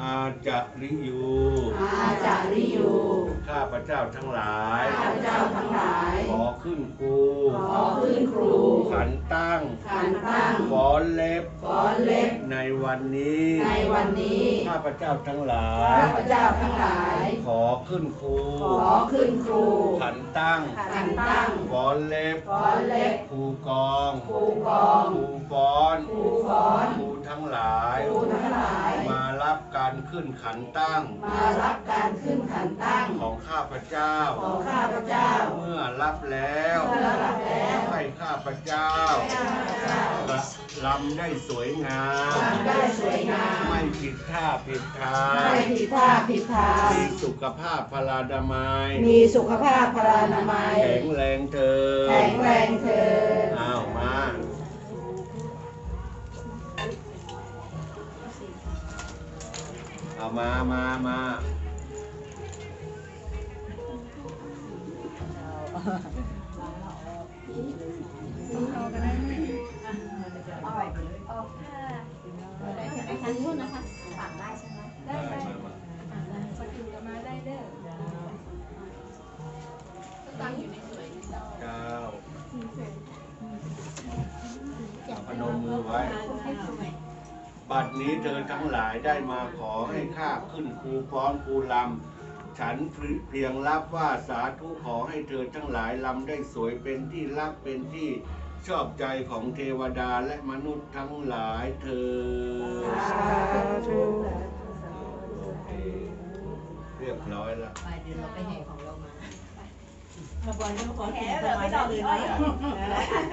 อาจะริยูอาจาริยูข้าพเจ้าทั้งหลาย ข้าพเจ้าทั้งหลาย ขอขึ้นครู ขอขึ้นครู ขันตั้ง ขันตั้งฟ้อนเล็บ ฟ้อนเล็บ ในวันนี้ ในวันนี้ ข้าพเจ้าทั้งหลาย ข้าพเจ้าทั้งหลาย ขอขึ้นครู ขอขึ้นครู ขันตั้ง ขันตั้งฟ้อนเล็บ ฟ้อนเล็บครูกอง ครูกองครูฟ้อนครู การขึ้นขันตั้ง มารับการขึ้นขันตั้ง ของข้าพเจ้า ของข้าพเจ้า เมื่อรับแล้วเมื่อรับแล้วให้ข้าพเจ้าข้าพเจ้าลำได้สวยงามทำได้สวยงาม ไม่ผิดท่าผิดทางไม่ผิดท่าผิดทางมีสุขภาพพลานามัย มีสุขภาพพลานามัย แข็งแรงเธอ แข็งแรงเถิดอ้ เอามามามาทางนู้นนะคะฝากได้ใช่ไหมได้ได้คนอื่นก็มาได้เด้อตั้งอยู่ในสวยเก้าเอาพนมมือไว้ บัดนี้เธอทั้งหลายได้มาขอให้ข้าขึ้นครูฟ้อนครูลำ ฉันเพียงรับว่าสาธุขอให้เธอทั้งหลายลำได้สวยเป็นที่รักเป็นที่ชอบใจของเทวดาและมนุษย์ทั้งหลายเธอสาธุเรียบร้อยแล้วไปเดี๋ยวเราไปแห่ของเรามาขบวนก็ขอเสียงสมาธิเลยนะ